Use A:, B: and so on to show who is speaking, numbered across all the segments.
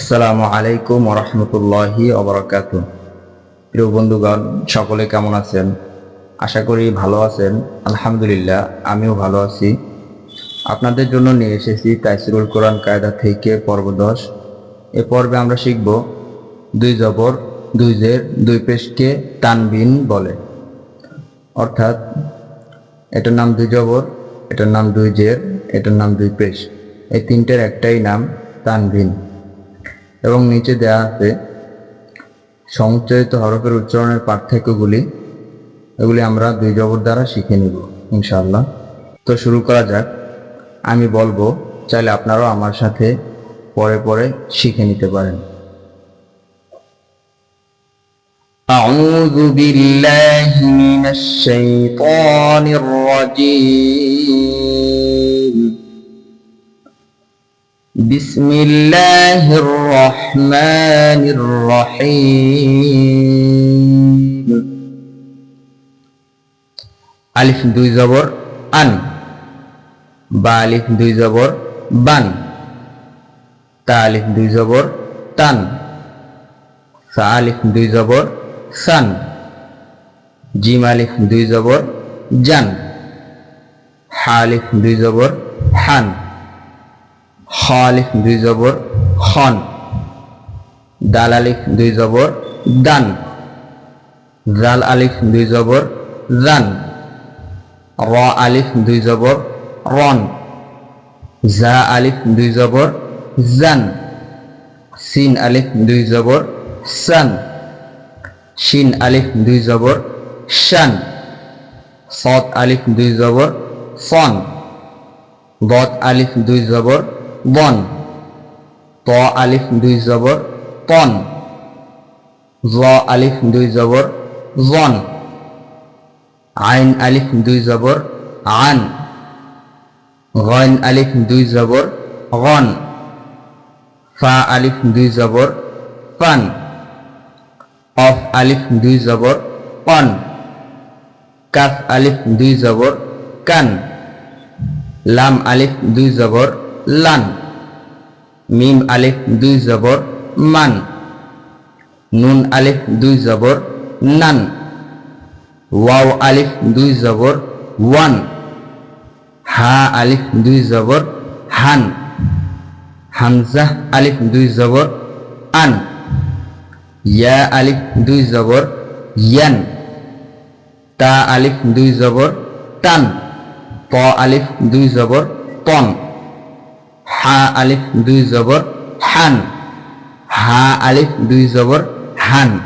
A: আসসালামু আলাইকুম রহমতুল্লাহি অবরাকাত প্রিয় বন্ধুগণ, সকলে কেমন আছেন? আশা করি ভালো আছেন। আলহামদুলিল্লাহ, আমিও ভালো আছি। আপনাদের জন্য নিয়ে এসেছি তাইসিরুল কোরআন কায়দা থেকে পর্ব দশ। এ পর্বে আমরা শিখব, দুই জবর, দুই জের, দুই পেশকে তানবিন বলে। অর্থাৎ, এটার নাম দুই জবর, এটার নাম দুই জের, এটার নাম দুই পেশ। এই তিনটের একটাই নাম তানভিন এবং নিচে দেয়া আছে সংচয়িত হরফের উচ্চারণের পার্থক্যগুলি এগুলি আমরা দুই জবর দ্বারা শিখে নিব ইনশাআল্লাহ তো শুরু করা যাক আমি বলবো চাইলে আপনারাও আমার সাথে পরে পরে শিখে নিতে পারেন أعوذ بالله من الشيطان الرجيم بسم الله الرحمن الرحيم আলিফ দুই জবর আন বা আলিফ দুই জবর বান তা আলিফ দুই জবর তান সা আলিফ দুই জবর সান জিম আলিফ দুই জবর জান হা আলিফ দুই জবর হান খ আলিফ দুই জবর, খন। দাল আলিফ দুই জবর, দান। জাল আলিফ দুই জবর জান র আলিফ দুই জবর, রন। জা আলিফ দুই জবর, জান। সিন আলিফ দুই জবর, সান। শিন আলিফ দুই জবর, শান। সৎ আলিফ দুই জবর ফন বদ আলিফ দুই জবর বন। ত আলিফ দুই জবর, তন। জ আলিফ দুই জবর, জন। আইন আলিফ দুই জবর, আন। গন আলিফ দুই জবর, গন। ফা আলিফ দুই জবর, পান। অফ আলিফ দুই জবর, পন। কাফ আলিফ দুই জবর, কান। লাম আলিফ দুই জবর, লান। মিম আলিফ দুই জবর মান। নুন আলিফ দুই জবর নান। ওয়াও আলিফ দুই জবর ওয়ান। হা আলিফ দুই জবর হান। হামজা আলিফ দুই জবর আন। ইয়া আলিফ দুই জবর ইয়ান। তা আলিফ দুই জবর টান ত আলিফ দুই জবর তন হা আলিফ, দুই জবর, হান। হা আলিফ, দুই জবর, হান।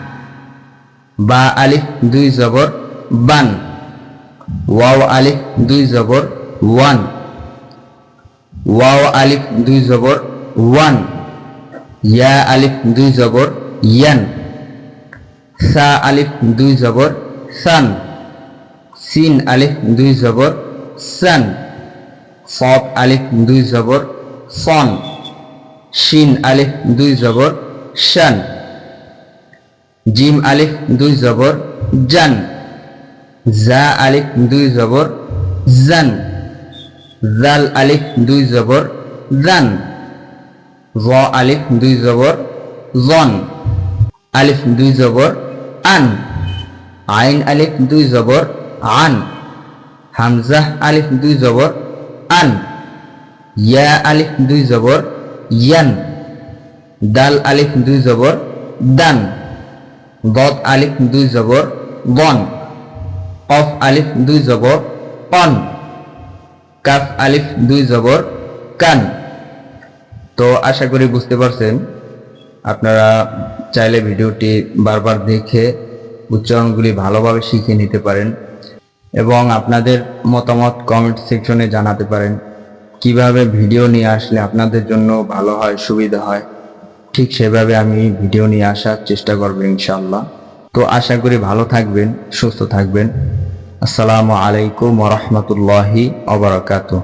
A: বা আলিফ, দুই জবর, বান। ওয়াও আলিফ, দুই জবর, ওয়ান। ওয়াও আলিফ, দুই জবর, ওয়ান। ইয়া আলিফ, দুই জবর, ইয়ান। সা আলিফ, দুই জবর, সান। সিন আলিফ, দুই জবর, সান। সব আলিফ, দুই জবর সন শিন আলিফ, দুই জবর, শান। জিম আলিফ, দুই জবর, জান। জা আলিফ, দুই জবর, জান। জাল আলিফ, দুই জবর, জান। র আলিফ, দুই জবর জন আলিফ, দুই জবর, আন। আইন আলিফ, দুই জবর, আন। হামজাহ আলিফ, দুই জবর, আন। ইয়া আলিফ, দুই জবর, ইয়ান, দাল আলিফ, দুই জবর, দান। গদ আলিফ, দুই জবর বন কফ আলিফ, দুই জবর কন কাফ আলিফ, দুই জবর, কান। তো আশা করি বুঝতে পারছেন। আপনারা চাইলে ভিডিওটি বারবার দেখে উচ্চারণগুলি ভালোভাবে শিখে নিতে পারেন এবং আপনাদের মতামত কমেন্ট সেকশনে জানাতে পারেন। কীভাবে ভিডিও নিয়ে আসলে আপনাদের জন্য ভালো হয়, সুবিধা হয়, ঠিক সেভাবে আমি ভিডিও নিয়ে আসার চেষ্টা করব ইনশাল্লাহ তো আশা করি ভালো থাকবেন, সুস্থ থাকবেন। আসসালামু আলাইকুম রহমতুল্লাহি অবরাকাতুহ